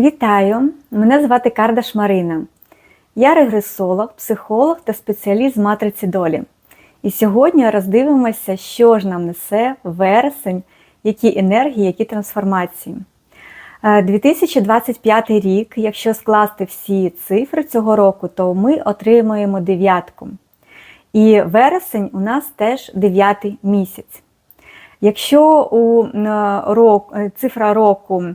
Вітаю! Мене звати Кардаш Марина. Я регресолог, психолог та спеціаліст з матриці долі. І сьогодні роздивимося, що ж нам несе вересень, які енергії, які трансформації. Е, 2025 рік, якщо скласти всі цифри цього року, то ми отримаємо дев'ятку. І вересень у нас теж дев'ятий місяць. Якщо у е, рок, е, цифра року е,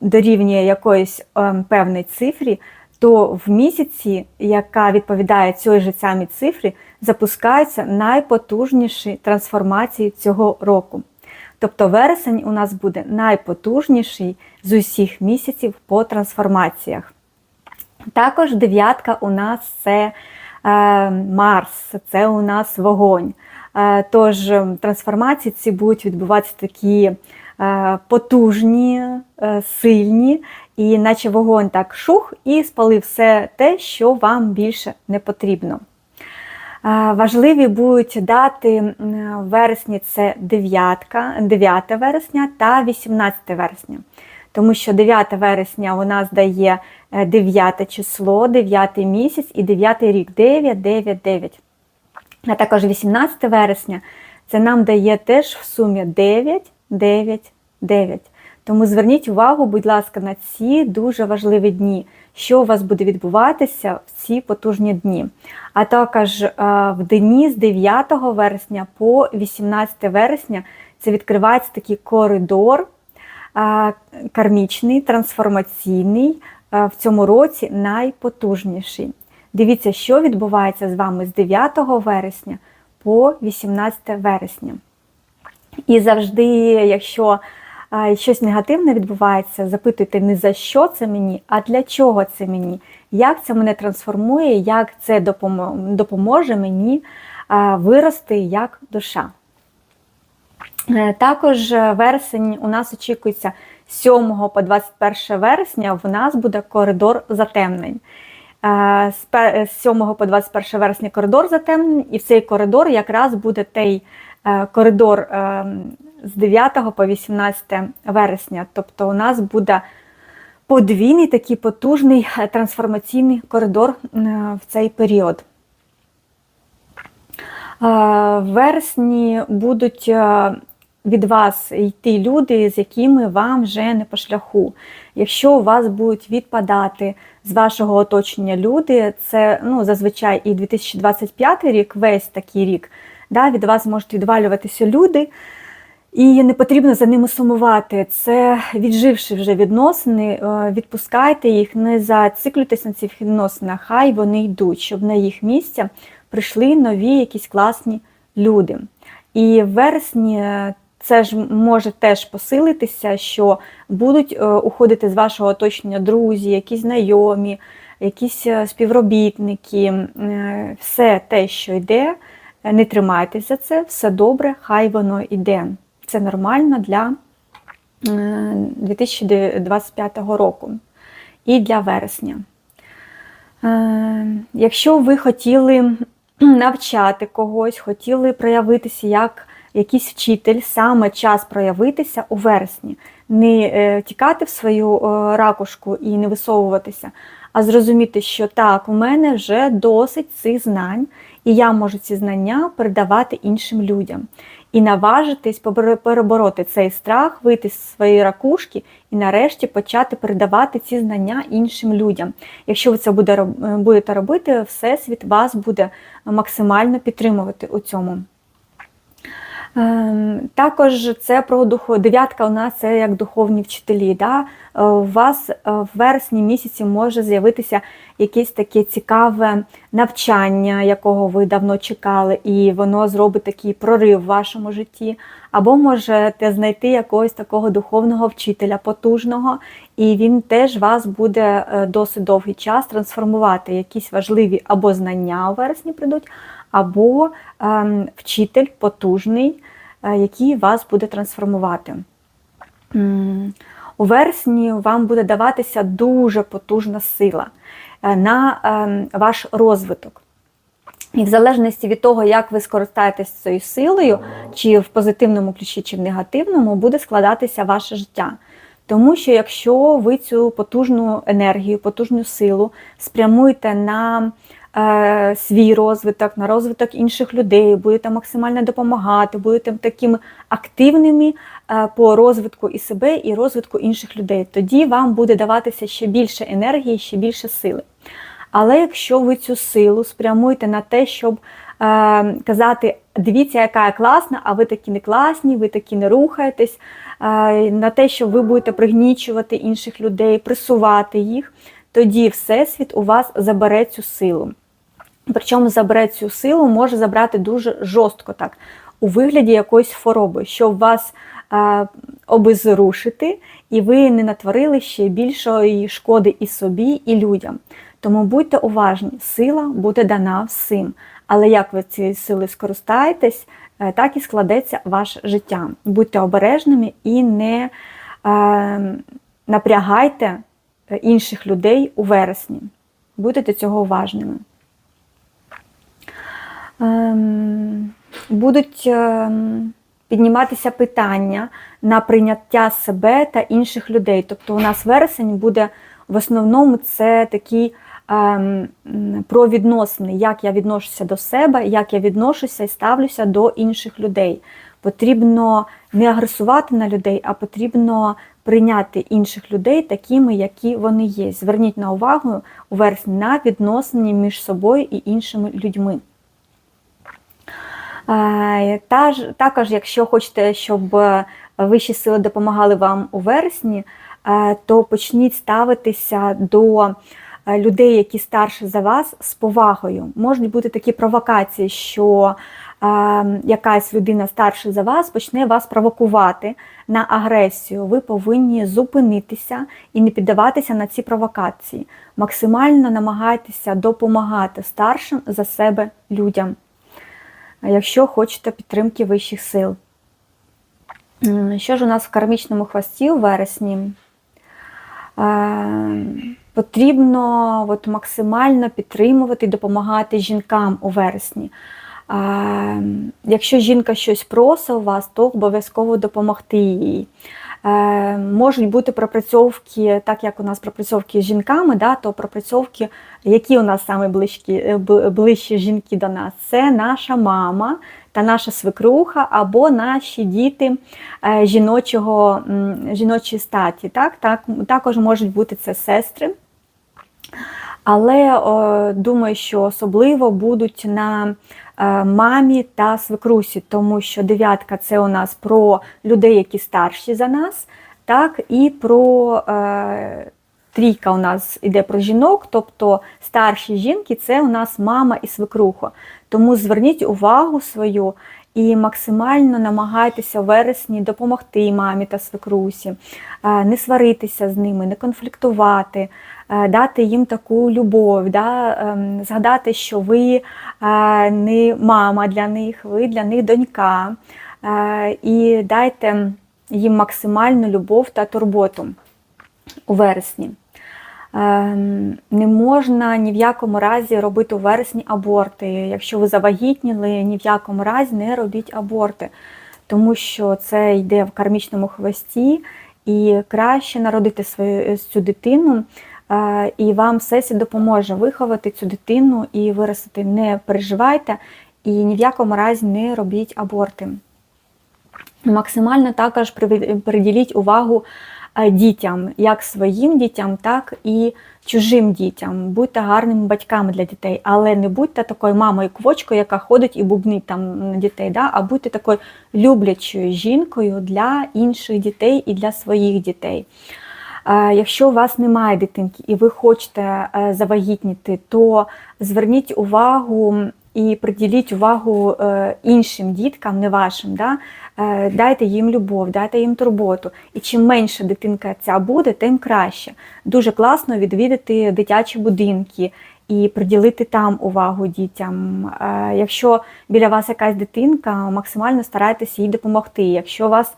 дорівнює якоїсь е, певній цифрі, то в місяці, яка відповідає цій же самій цифрі, запускаються найпотужніші трансформації цього року. Тобто вересень у нас буде найпотужніший з усіх місяців по трансформаціях. Також дев'ятка у нас це е, Марс, це у нас вогонь. Е, Тож ем, трансформації ці будуть відбуватися такі е, потужні, е, сильні, і наче вогонь так шух і спалив все те, що вам більше не потрібно. Е, Важливі будуть дати вересні це 9, 9 вересня та 18 вересня. Тому що 9 вересня у нас дає 9 число, 9 місяць і 9 рік 9, 9, 9. А також 18 вересня це нам дає теж в сумі 9, 9, 9. Тому зверніть увагу, будь ласка, на ці дуже важливі дні, що у вас буде відбуватися в ці потужні дні. А також е, в дні з 9 вересня по 18 вересня це відкривається такий коридор е, кармічний, трансформаційний, е, в цьому році найпотужніший. Дивіться, що відбувається з вами з 9 вересня по 18 вересня. І завжди, якщо щось негативне відбувається, запитуйте не за що це мені, а для чого це мені, як це мене трансформує, як це допоможе мені вирости як душа. Е, Також е, вересень у нас очікується з 7 по 21 вересня, в нас буде коридор затемнень. Е, З 7 по 21 вересня коридор затемнень, і в цей коридор якраз буде той коридор е, з 9 по 18 вересня. Тобто у нас буде подвійний такий потужний е, трансформаційний коридор е, в цей період. Е, В вересні будуть е, від вас йти люди, з якими вам вже не по шляху. Якщо у вас будуть відпадати з вашого оточення люди, це ну, зазвичай і 2025 рік, весь такий рік, да, від вас можуть відвалюватися люди. І не потрібно за ними сумувати. Це відживши вже відносини, е, відпускайте їх, не зациклюйтесь на цих відносинах, хай вони йдуть, щоб на їх місце прийшли нові якісь класні люди. І в вересні е, це ж може теж посилитися, що будуть е, уходити з вашого оточення друзі, якісь знайомі, якісь співробітники, все те, що йде, не тримайтесь за це, все добре, хай воно йде. Це нормально для е, 2025 року і для вересня. Е, Якщо ви хотіли навчати когось, хотіли проявитися як якийсь вчитель, саме час проявитися у вересні, не е, тікати в свою е, ракушку і не висовуватися, а зрозуміти, що так, у мене вже досить цих знань, і я можу ці знання передавати іншим людям. І наважитись перебороти цей страх, вийти з своєї ракушки і нарешті почати передавати ці знання іншим людям. Якщо ви це буде, е, будете робити, Всесвіт вас буде максимально підтримувати у цьому. Ем, Також це про духу. Дев'ятка у нас це як духовні вчителі. Да? Е, У вас е, в вересні місяці може з'явитися якесь таке цікаве навчання, якого ви давно чекали, і воно зробить такий прорив в вашому житті. Або можете знайти якогось такого духовного вчителя потужного, і він теж вас буде е, досить довгий час трансформувати. Якісь важливі або знання у вересні прийдуть, або ем, вчитель потужний, який вас буде трансформувати. У вересні вам буде даватися дуже потужна сила е, на ем, ваш розвиток. І в залежності від того, як ви скористаєтесь цією силою, чи в позитивному ключі, чи в негативному, буде складатися ваше життя. Тому що якщо ви цю потужну енергію, потужну силу спрямуєте на е, свій розвиток, на розвиток інших людей, будете максимально допомагати, будете такими активними е, по розвитку і себе, і розвитку інших людей, тоді вам буде даватися ще більше енергії, ще більше сили. Але якщо ви цю силу спрямуєте на те, щоб е, казати, дивіться, яка я класна, а ви такі не класні, ви такі не рухаєтесь, е, на те, що ви будете пригнічувати інших людей, присувати їх, тоді Всесвіт у вас забере цю силу. Причому забере цю силу, може забрати дуже жорстко так, у вигляді якоїсь хвороби, щоб вас е, обезрушити, і ви не натворили ще більшої шкоди і собі, і людям. Тому будьте уважні, сила буде дана всім. Але як ви цією силою скористаєтесь, е, так і складеться ваше життя. Будьте обережними і не е, напрягайте інших людей у вересні. Будьте до цього уважними. Ем, будуть ем, підніматися питання на прийняття себе та інших людей. Тобто у нас вересень буде в основному це такий ем, про відносини, як я відношуся до себе, як я відношуся і ставлюся до інших людей. Потрібно не агресувати на людей, а потрібно прийняти інших людей такими, які вони є. Зверніть на увагу у вересні на відносини між собою і іншими людьми. Також, якщо хочете, щоб вищі сили допомагали вам у вересні, то почніть ставитися до людей, які старші за вас, з повагою. Можуть бути такі провокації, що якась людина старша за вас почне вас провокувати на агресію. Ви повинні зупинитися і не піддаватися на ці провокації. Максимально намагайтеся допомагати старшим за себе людям якщо хочете підтримки вищих сил. Що ж у нас в кармічному хвості у вересні? Потрібно от, максимально підтримувати і допомагати жінкам у вересні. Якщо жінка щось просить у вас, то обов'язково допомогти їй. Е, можуть бути пропрацьовки, так як у нас пропрацьовки з жінками, да, то пропрацьовки, які у нас саме ближчі, е, ближчі жінки до нас, це наша мама та наша свекруха або наші діти е, жіночого, жіночої статі. Так? Так, Також можуть бути це сестри. Але о, думаю, що особливо будуть на мамі та свекрусі, тому що дев'ятка це у нас про людей, які старші за нас, так, і про е, трійка у нас йде про жінок, тобто старші жінки це у нас мама і свекруха. Тому зверніть увагу свою. І максимально намагайтеся в вересні допомогти мамі та свекрусі, е, не сваритися з ними, не конфліктувати, Е, дати їм таку любов, да, ем, згадати, що ви е, не мама для них, ви для них донька. Е, і дайте їм максимальну любов та турботу у вересні. Ем, не можна ні в якому разі робити у вересні аборти. Якщо ви завагітніли, ні в якому разі не робіть аборти, тому що це йде в кармічному хвості, і краще народити свою цю дитину і вам сесія допоможе виховати цю дитину і виростити. Не переживайте і ні в якому разі не робіть аборти. Максимально також приділіть увагу дітям, як своїм дітям, так і чужим дітям. Будьте гарними батьками для дітей, але не будьте такою мамою квочкою, яка ходить і бубнить там на дітей, да? а будьте такою люблячою жінкою для інших дітей і для своїх дітей. Якщо у вас немає дитинки і ви хочете е, завагітніти, то зверніть увагу і приділіть увагу е, іншим діткам, не вашим. Да? Е, дайте їм любов, дайте їм турботу. І чим менше дитинка ця буде, тим краще. Дуже класно відвідати дитячі будинки. І приділити там увагу дітям. Якщо біля вас якась дитинка, максимально старайтеся їй допомогти. Якщо у вас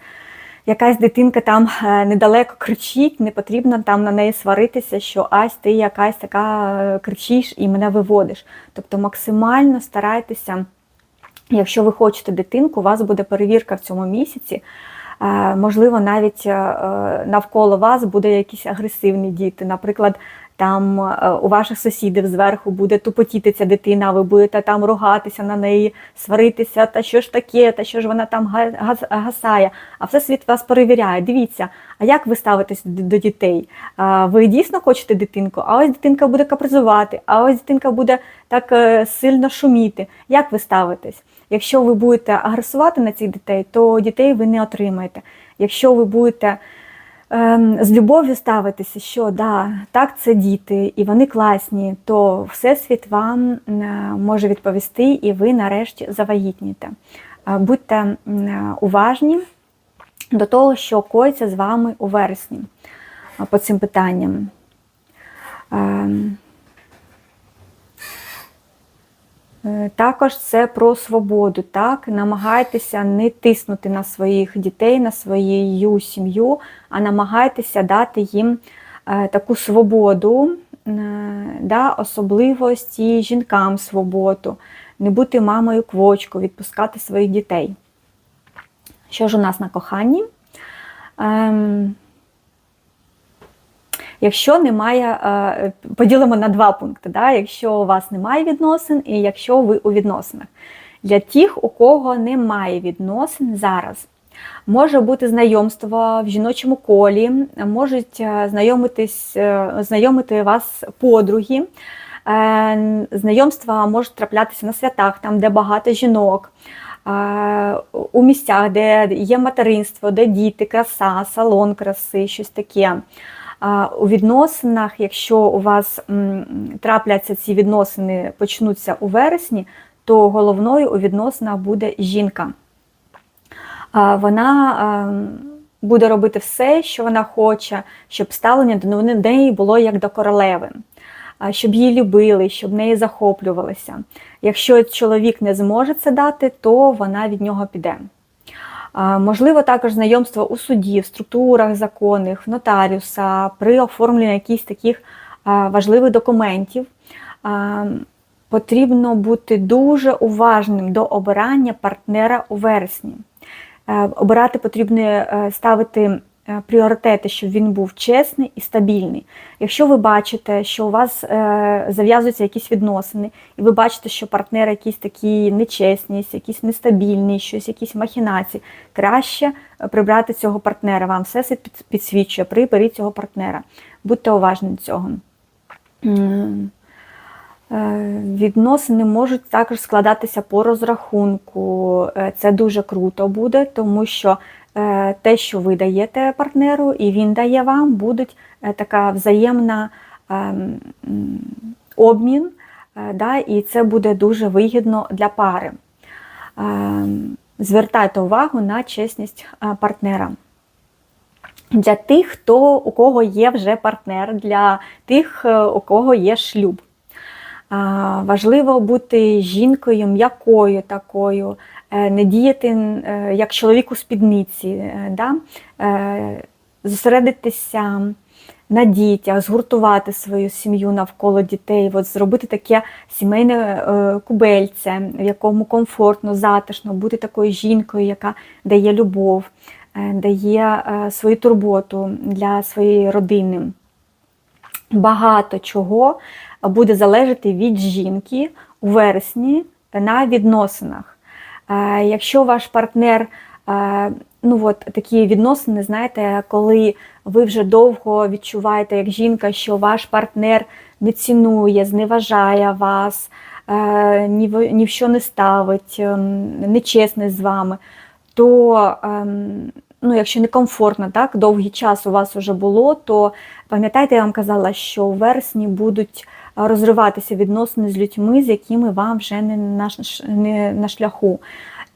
якась дитинка там е, недалеко кричить, не потрібно там на неї сваритися, що ась ти якась така е, кричиш і мене виводиш. Тобто максимально старайтеся, якщо ви хочете дитинку, у вас буде перевірка в цьому місяці. Е, Можливо, навіть навколо вас буде якісь агресивні діти. Наприклад, там е, у ваших сусідів зверху буде тупотіти ця дитина, ви будете там ругатися на неї, сваритися, та що ж таке, та що ж вона там га- гасає. А все світ вас перевіряє. Дивіться, а як ви ставитесь до дітей? Ви дійсно хочете дитинку? А ось дитинка буде капризувати, а ось дитинка буде так е, сильно шуміти. Як ви ставитесь? Якщо ви будете агресувати на цих дітей, то дітей ви не отримаєте. Якщо ви будете з любов'ю ставитися, що да, так, це діти, і вони класні, то Всесвіт вам е, може відповісти, і ви нарешті завагітніте. Е, Будьте е, уважні до того, що коїться з вами у вересні по цим питанням. Ем, Е, Також це про свободу. Так? Намагайтеся не тиснути на своїх дітей, на свою сім'ю, а намагайтеся дати їм е, таку свободу, е, да, особливості жінкам свободу, не бути мамою квочку, відпускати своїх дітей. Що ж у нас на коханні? Ем, Якщо немає, е, поділимо на два пункти. Да? Якщо у вас немає відносин, і якщо ви у відносинах. Для тих, у кого немає відносин зараз, може бути знайомство в жіночому колі, можуть е, знайомитись, е, знайомити вас подруги. Знайомства можуть траплятися на святах, там, де багато жінок, у місцях, де є материнство, де діти, краса, салон краси, щось таке. У відносинах, якщо у вас трапляться ці відносини, почнуться у вересні, то головною у відносинах буде жінка. Вона буде робити все, що вона хоче, щоб ставлення до неї було як до королеви, щоб її любили, щоб неї захоплювалися. Якщо чоловік не зможе це дати, то вона від нього піде. Можливо, також знайомство у суді, в структурах законних, в нотаріуса, при оформленні якихось таких важливих документів. Потрібно бути дуже уважним до обирання партнера у вересні. Е, Обирати потрібно е, ставити пріоритети, щоб він був чесний і стабільний. Якщо ви бачите, що у вас е, зав'язуються якісь відносини, і ви бачите, що партнер якийсь такий нечесність, якийсь нестабільний, щось, якісь махінації, краще е, прибрати цього партнера. Вам все це під- підсвічує, приберіть цього партнера. Будьте уважні до цього. Е, Відносини можуть також складатися по розрахунку. Е, Це дуже круто буде, тому що е, те, що ви даєте партнеру, і він дає вам, будуть е, така взаємна ем, обмін, е, да, і це буде дуже вигідно для пари. Ем, Звертайте увагу на чесність е, партнера. Для тих, хто у кого є вже партнер, для тих, е, у кого є шлюб. Важливо бути жінкою м'якою такою, е, не діяти е, як чоловік у спідниці, е, да? Е, зосередитися на дітях, згуртувати свою сім'ю навколо дітей, от зробити таке сімейне е, кубельце, в якому комфортно, затишно, бути такою жінкою, яка дає любов, е, дає е, свою турботу для своєї родини багато чого буде залежати від жінки у вересні на відносинах. Якщо ваш партнер, ну от такі відносини, знаєте, коли ви вже довго відчуваєте як жінка, що ваш партнер не цінує, зневажає вас, ні в, ні в що не ставить, ем, нечесний з вами, то ем, ну, якщо некомфортно, так, довгий час у вас вже було, то пам'ятаєте, я вам казала, що у вересні будуть розриватися відносини з людьми, з якими вам вже не на, не на шляху.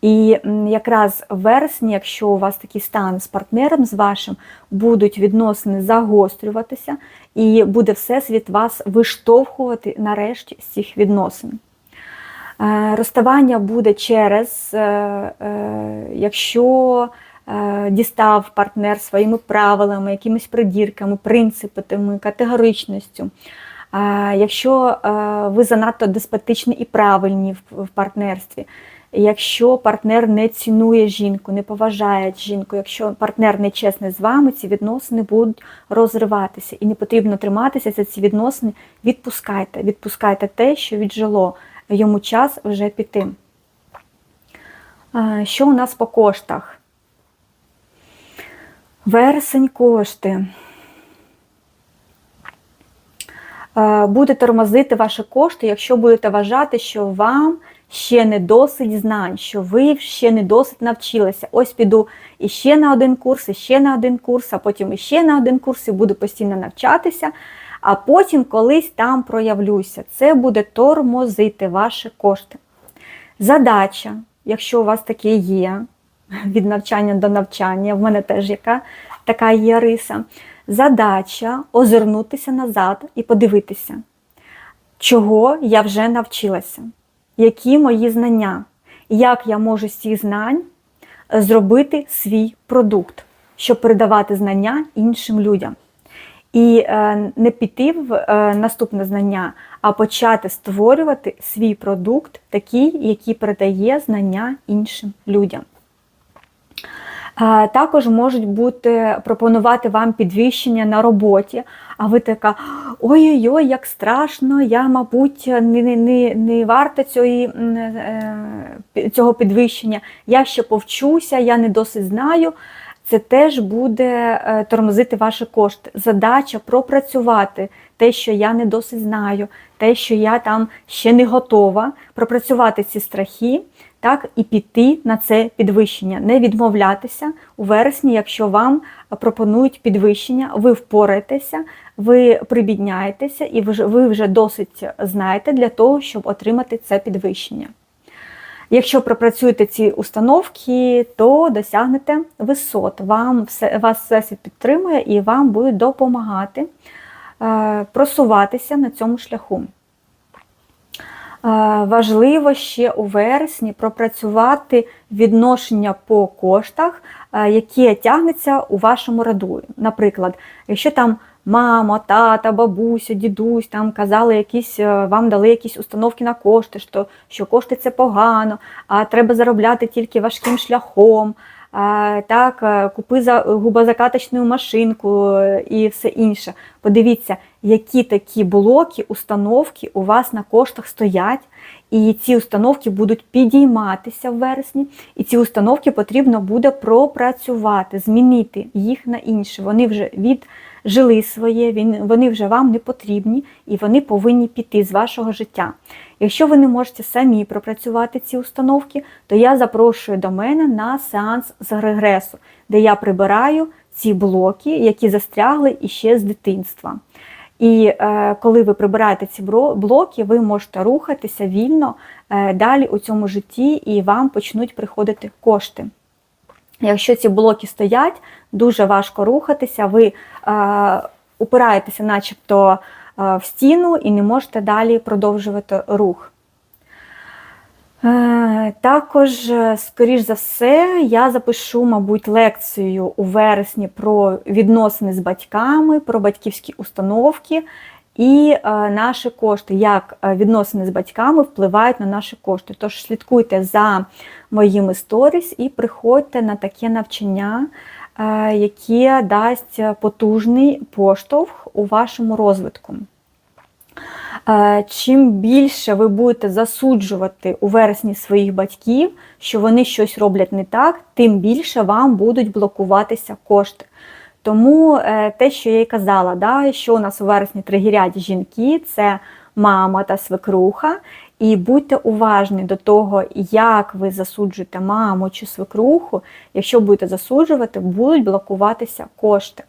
І якраз в вересні, якщо у вас такий стан з партнером, з вашим, будуть відносини загострюватися, і буде всесвіт вас виштовхувати нарешті з цих відносин. Е, Розставання буде через, е, е, якщо дістав партнер своїми правилами, якимись придірками, принципами, категоричністю. Якщо е, ви занадто деспотичні і правильні в партнерстві, Якщо партнер не цінує жінку, не поважає жінку, якщо партнер не чесний з вами, ці відносини будуть розриватися. І не потрібно триматися за ці відносини. Відпускайте, відпускайте те, що віджило. Йому час вже піти. Що у нас по коштах? Вересень кошти. Е, буде тормозити ваші кошти, якщо будете вважати, що вам ще не досить знань, що ви ще не досить навчилися. Ось піду іще на один курс, іще на один курс, а потім іще на один курс і буду постійно навчатися. А потім колись там проявлюся. Це буде тормозити ваші кошти. Задача, якщо у вас таке є, від навчання до навчання, в мене теж яка така є риса. Задача озирнутися назад і подивитися, чого я вже навчилася, які мої знання, як я можу з цих знань зробити свій продукт, щоб передавати знання іншим людям. І е, не піти в е, наступне знання, а почати створювати свій продукт, такий, який передає знання іншим людям. Також можуть бути пропонувати вам підвищення на роботі, а ви така, ой-ой-ой, як страшно, я, мабуть, не не, не, не варта цієї, е, цього підвищення, я ще повчуся, я не досить знаю. Це теж буде е, тормозити ваші кошти. Задача пропрацювати те, що я не досить знаю, те, що я там ще не готова, пропрацювати ці страхи так і піти на це підвищення, не відмовлятися у вересні, якщо вам пропонують підвищення, ви впораєтеся, ви прибідняєтеся і ви вже досить знаєте для того, щоб отримати це підвищення. Якщо пропрацюєте ці установки, то досягнете висот. Вам все, Вас всесвіт підтримує і вам буде допомагати е, просуватися на цьому шляху. Важливо ще у вересні пропрацювати відношення по коштах, які тягнуться у вашому роду. Наприклад, якщо там мама, тата, бабуся, дідусь там казали, якісь, е, вам дали якісь установки на кошти, що, що кошти це погано, а треба заробляти тільки важким шляхом. Так, е, купи за губозакаточну машинку е, і все інше. Подивіться, які такі блоки, установки у вас на коштах стоять, і ці установки будуть підійматися в вересні, і ці установки потрібно буде пропрацювати, змінити їх на інші. Вони вже віджили своє, вони вже вам не потрібні і вони повинні піти з вашого життя. Якщо ви не можете самі пропрацювати ці установки, то я запрошую до мене на сеанс з регресу, де я прибираю ці блоки, які застрягли іще з дитинства. І е, коли ви прибираєте ці блоки, ви можете рухатися вільно е, далі у цьому житті, і вам почнуть приходити кошти. Якщо ці блоки стоять, дуже важко рухатися, ви е, упираєтеся, начебто в стіну і не можете далі продовжувати рух. Е, також, е, скоріш за все, я запишу, мабуть, лекцію у вересні про відносини з батьками, про батьківські установки і е, наші кошти, як відносини з батьками впливають на наші кошти. Тож слідкуйте за моїми сторіс і приходьте на таке навчання, яке дасть потужний поштовх у вашому розвитку. Е, чим більше ви будете засуджувати у вересні своїх батьків, що вони щось роблять не так, тим більше вам будуть блокуватися кошти. Тому е, те, що я й казала, да, що у нас у вересні тригірять жінки, це мама та свекруха. І будьте уважні до того, як ви засуджуєте маму чи свекруху, якщо будете засуджувати, будуть блокуватися кошти.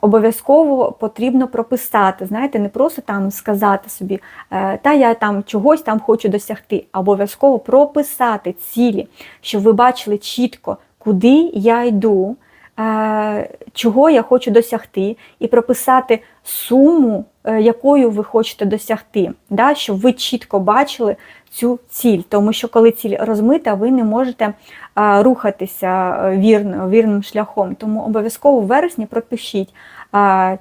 Обов'язково потрібно прописати, знаєте, не просто там сказати собі, «Е, та я там чогось там хочу досягти, а обов'язково прописати цілі, щоб ви бачили чітко, куди я йду, е, чого я хочу досягти, і прописати суму, е, якою ви хочете досягти, да, щоб ви чітко бачили цю ціль. Тому що коли ціль розмита, ви не можете рухатися е, вірно, вірним шляхом. Тому обов'язково в вересні пропишіть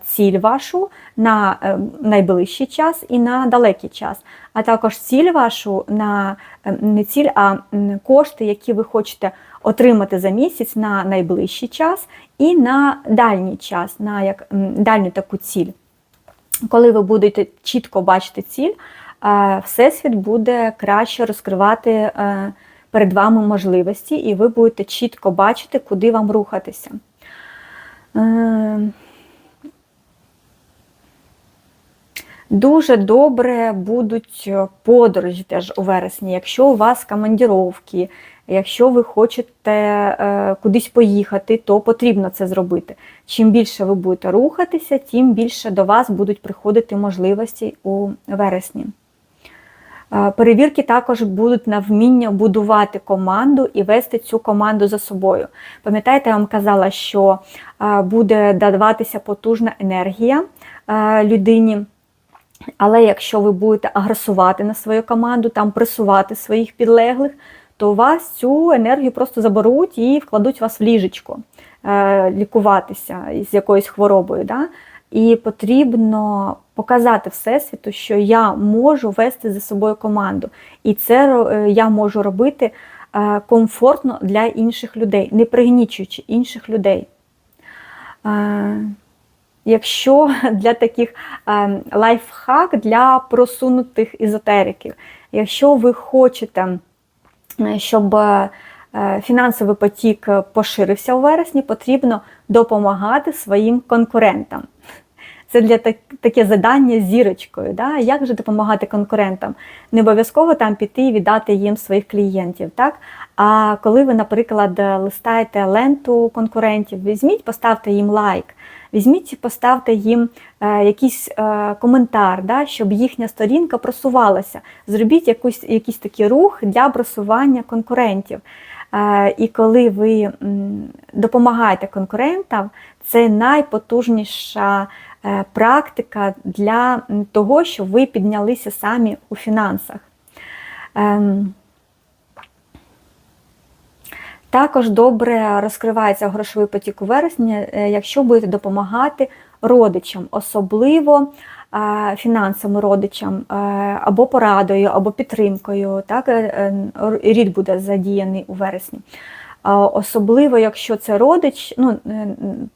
ціль вашу на е, найближчий час і на далекий час, а також ціль вашу на е, не ціль, а кошти, які ви хочете отримати за місяць на найближчий час і на дальній час, на як дальню таку ціль. Коли ви будете чітко бачити ціль, Всесвіт буде краще розкривати е, перед вами можливості, і ви будете чітко бачити, куди вам рухатися. Е, Дуже добре будуть е, подорожі теж у вересні, якщо у вас командіровки, якщо ви хочете е, кудись поїхати, то потрібно це зробити. Чим більше ви будете рухатися, тим більше до вас будуть приходити можливості у вересні. Е, Перевірки також будуть на вміння будувати команду і вести цю команду за собою. Пам'ятаєте, я вам казала, що буде даватися потужна енергія людині. Але якщо ви будете агресувати на свою команду, там пресувати своїх підлеглих, то у вас цю енергію просто заберуть і вкладуть вас в ліжечко е, лікуватися з якоюсь хворобою. Да? І потрібно показати Всесвіту, що я можу вести за собою команду. І це е, я можу робити е, комфортно для інших людей, не пригнічуючи інших людей. Якщо для таких е, лайфхак для просунутих езотериків, якщо ви хочете, е, щоб е, фінансовий потік поширився у вересні, потрібно допомагати своїм конкурентам. Це для так, таке задання зірочкою. Да? Як же допомагати конкурентам? Не обов'язково там піти і віддати їм своїх клієнтів. Так? А коли ви, наприклад, листаєте ленту конкурентів, візьміть, поставте їм лайк. Візьміть поставте їм е, якийсь е, коментар, да, щоб їхня сторінка просувалася. Зробіть якусь, якийсь такий рух для просування конкурентів. Е, і коли ви допомагаєте конкурентам, це найпотужніша практика для того, щоб ви піднялися самі у фінансах. Також добре розкривається грошовий потік у вересні, е, якщо будете допомагати родичам, особливо фінансовим родичам, е, або порадою, або підтримкою. Так, е, рід буде задіяний у вересні. Особливо, якщо це родич, ну,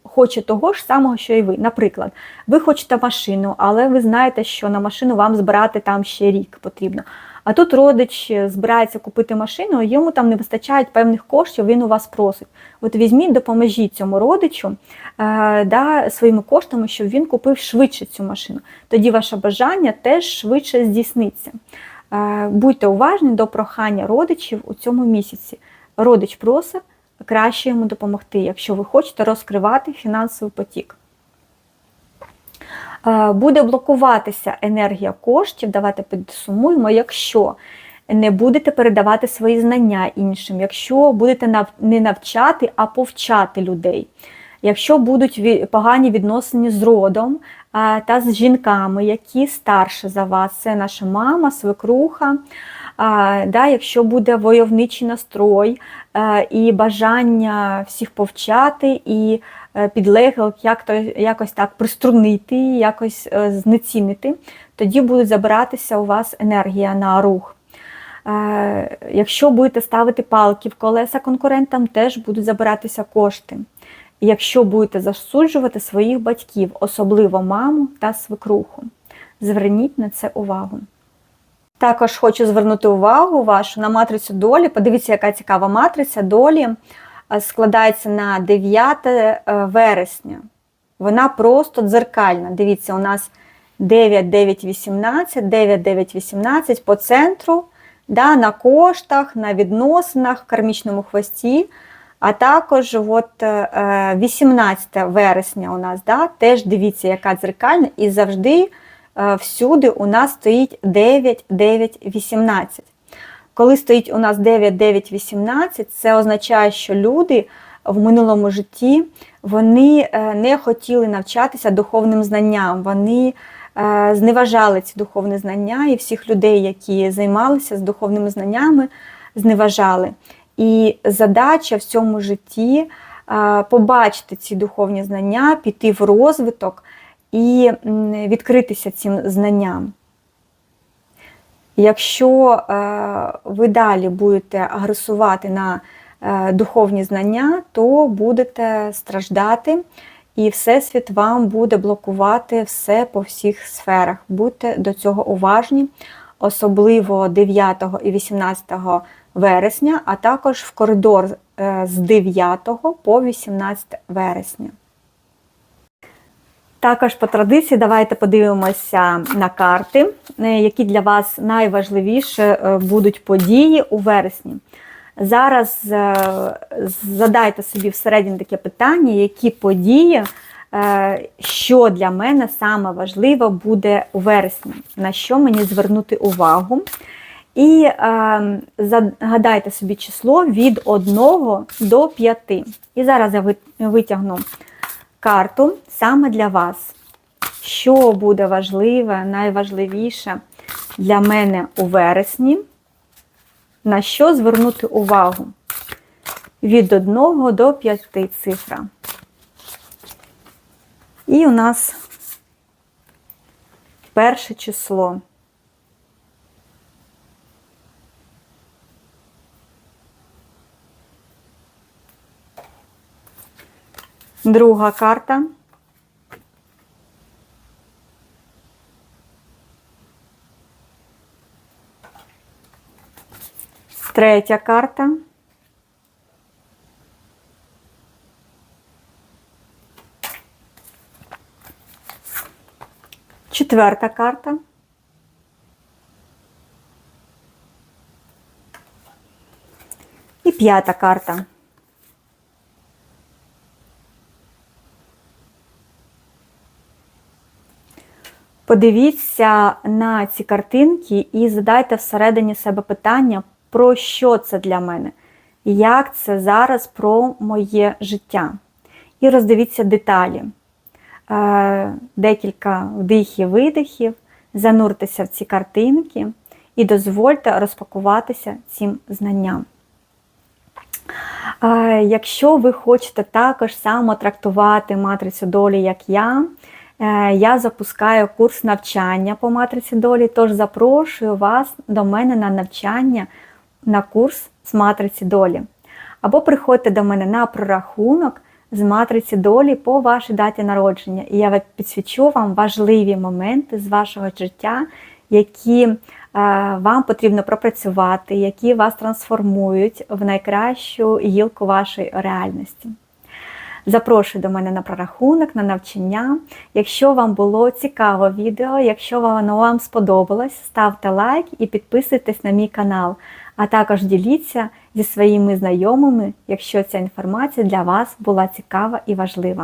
хоче того ж самого, що і ви. Наприклад, ви хочете машину, але ви знаєте, що на машину вам збирати там ще рік потрібно. А тут родич збирається купити машину, йому там не вистачає певних коштів, він у вас просить. От візьміть, допоможіть цьому родичу е, да, своїми коштами, щоб він купив швидше цю машину. Тоді ваше бажання теж швидше здійсниться. Е, будьте уважні до прохання родичів у цьому місяці. Родич просить краще йому допомогти, якщо ви хочете розкривати фінансовий потік. Е, Буде блокуватися енергія коштів, давайте підсумуємо, якщо не будете передавати свої знання іншим, якщо будете не навчати, а повчати людей, якщо будуть погані відносини з родом та з жінками, які старше за вас, це наша мама, свекруха. А, да, якщо буде войовничий настрой е, і бажання всіх повчати, і е, підлеглих як то, якось так приструнити, якось е, знецінити, тоді буде забиратися у вас енергія на рух. Е, Якщо будете ставити палки в колеса конкурентам, теж будуть забиратися кошти. Якщо будете засуджувати своїх батьків, особливо маму та свекруху, зверніть на це увагу. Також хочу звернути увагу вашу на матрицю долі. Подивіться, яка цікава матриця долі е, складається на 9 е, вересня. Вона просто дзеркальна. Дивіться, у нас 9, 9, 18, 9, 9, 18 по центру, да, на коштах, на відносинах, кармічному хвості. А також от, е, 18 вересня у нас да, теж дивіться, яка дзеркальна, і завжди е, всюди у нас стоїть 9, 9, 18. Коли стоїть у нас 9, 9, 18, це означає, що люди в минулому житті вони е, не хотіли навчатися духовним знанням. Вони е, зневажали ці духовні знання і всіх людей, які займалися з духовними знаннями, зневажали. І задача в цьому житті е, побачити ці духовні знання, піти в розвиток і відкритися цим знанням. Якщо е, ви далі будете агресувати на е, духовні знання, то будете страждати, і Всесвіт вам буде блокувати все по всіх сферах. Будьте до цього уважні, особливо 9 і 18 вересня, а також в коридор е, з 9 по 18 вересня. Також по традиції давайте подивимося на карти, е, які для вас найважливіше е, будуть події у вересні. Зараз е, задайте собі всередині таке питання, які події, що для мене саме важливо буде у вересні, на що мені звернути увагу. І загадайте собі число від 1 до 5. І зараз я витягну карту саме для вас. Що буде важливе, найважливіше для мене у вересні, на що звернути увагу? Від 1 до 5 цифра. І у нас перше число. Друга карта. Третя карта. Четверта карта. І п'ята карта. Подивіться на ці картинки і задайте всередині себе питання, про що це для мене, як це зараз про моє життя. І роздивіться деталі. Е, Декілька вдихів, видихів, зануртеся в ці картинки і дозвольте розпакуватися цим знанням. Е, Якщо ви хочете також само трактувати матрицю долі, як я, я запускаю курс навчання по матриці долі, тож запрошую вас до мене на навчання на курс з матриці долі. Або приходьте до мене на прорахунок з матриці долі по вашій даті народження, і я підсвічу вам важливі моменти з вашого життя, які е, вам потрібно пропрацювати, які вас трансформують в найкращу гілку вашої реальності. Запрошую до мене на прорахунок, на навчання. Якщо вам було цікаво відео, якщо воно вам сподобалось, ставте лайк і підписуйтесь на мій канал. А також діліться зі своїми знайомими, якщо ця інформація для вас була цікава і важлива.